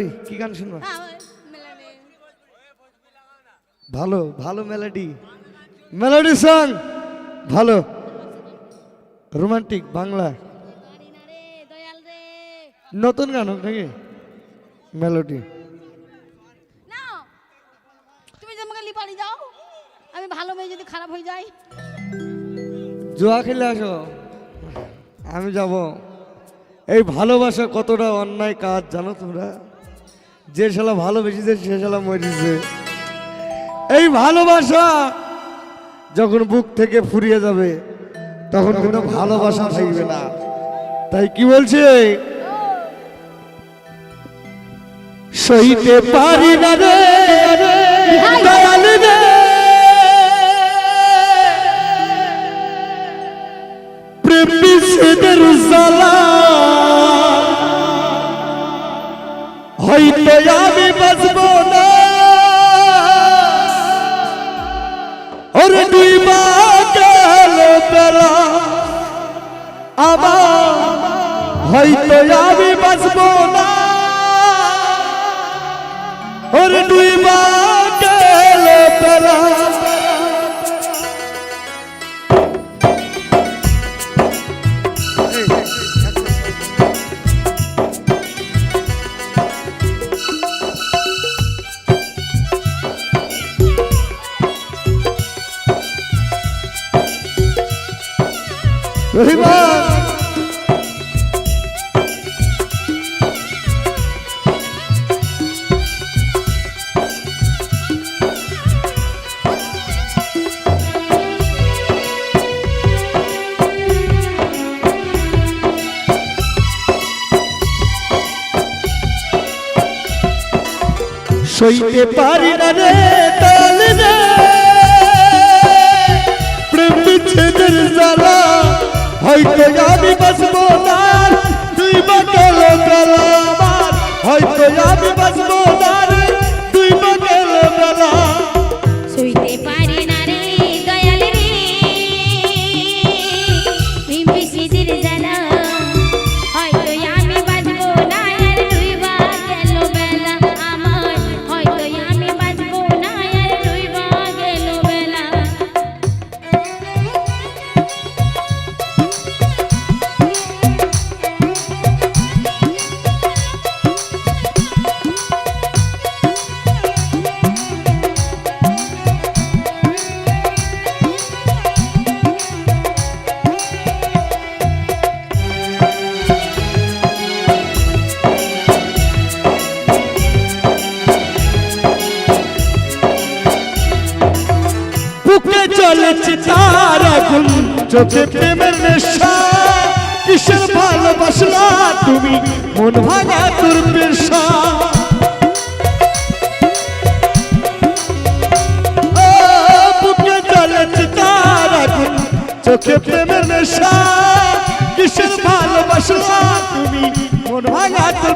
Melody? কি গান শুনবা? হ্যাঁ। ভালো ভালো মেলোডি। মেলোডি সং ভালো। রোমান্টিক বাংলা। নতুন গান হোক নাকি? মেলোডি। আমি ভালো মেয়ে যদি খারাপ হয়ে যাই। জুয়া খেলে আসো। আমি যাব। এই ভালোবাসা কতটা অন্যায় কাজ জানো তোমরা? যে শালা ভালোবেসেছে, সে শালা মরেছে। এই ভালোবাসা যখন বুক থেকে ফুরিয়ে যাবে, তখন কিন্তু ভালোবাসা থাকবে না। তাই কি বলছে? সইতে পারি না রে, দয়াল রে। প্রেম বিচ্ছেদের হয়তো আমি বাঁচব না। ওরে দুই গেল বেলা আবার হয়তো আমি বাঁচব না। ওরে দুই মা সইতে পারি না রে তাল রে বাঁচবো বুকে চলেছে তার আগুন। চোখে প্রেমের নেশা, কিসের ভালোবাসলা তুমি? মন ভাঙা তোর পেশা বুকে চলেছে তার আগুন। চোখে প্রেমের নেশা, কিসের ভালোবাসলা তুমি? মন ভাঙা তোর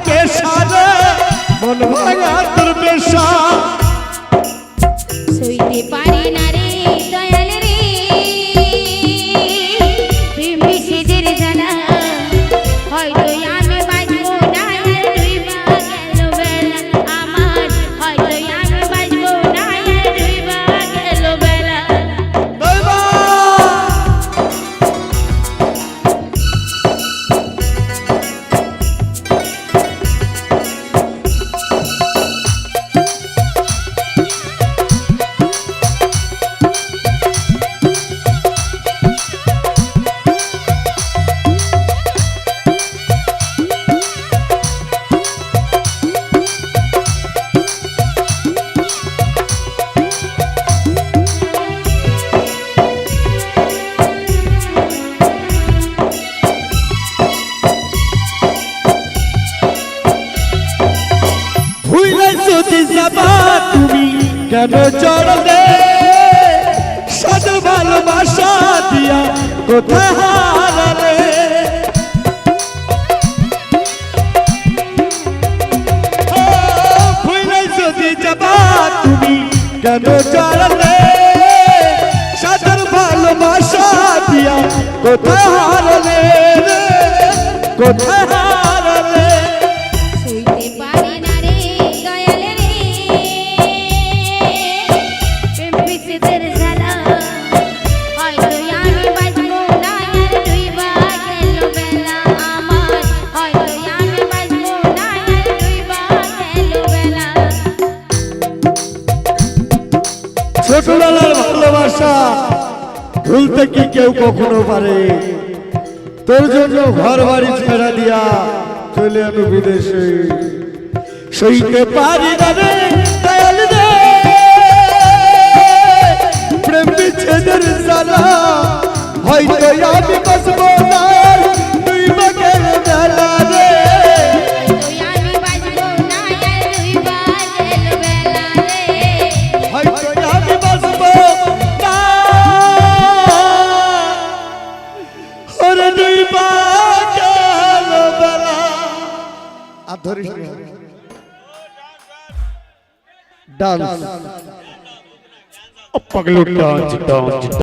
কেন চড়লে সাদ ভালোবাসা দিয়া কোথায় হারালে কেন চড়লে সাদার ভালোবাসা দিয়া কোথায় ভুলতে কি কেউ কখনো পারে? তোর জন্য ঘর বাড়ি ছেড়া দিয়া চলে আমি বিদেশে। সইতে পারি না রে। ਰੀਆਂ ਡਾਂਸ ਪਗਲੂ ਡਾਂਸ ਡਾਂਸ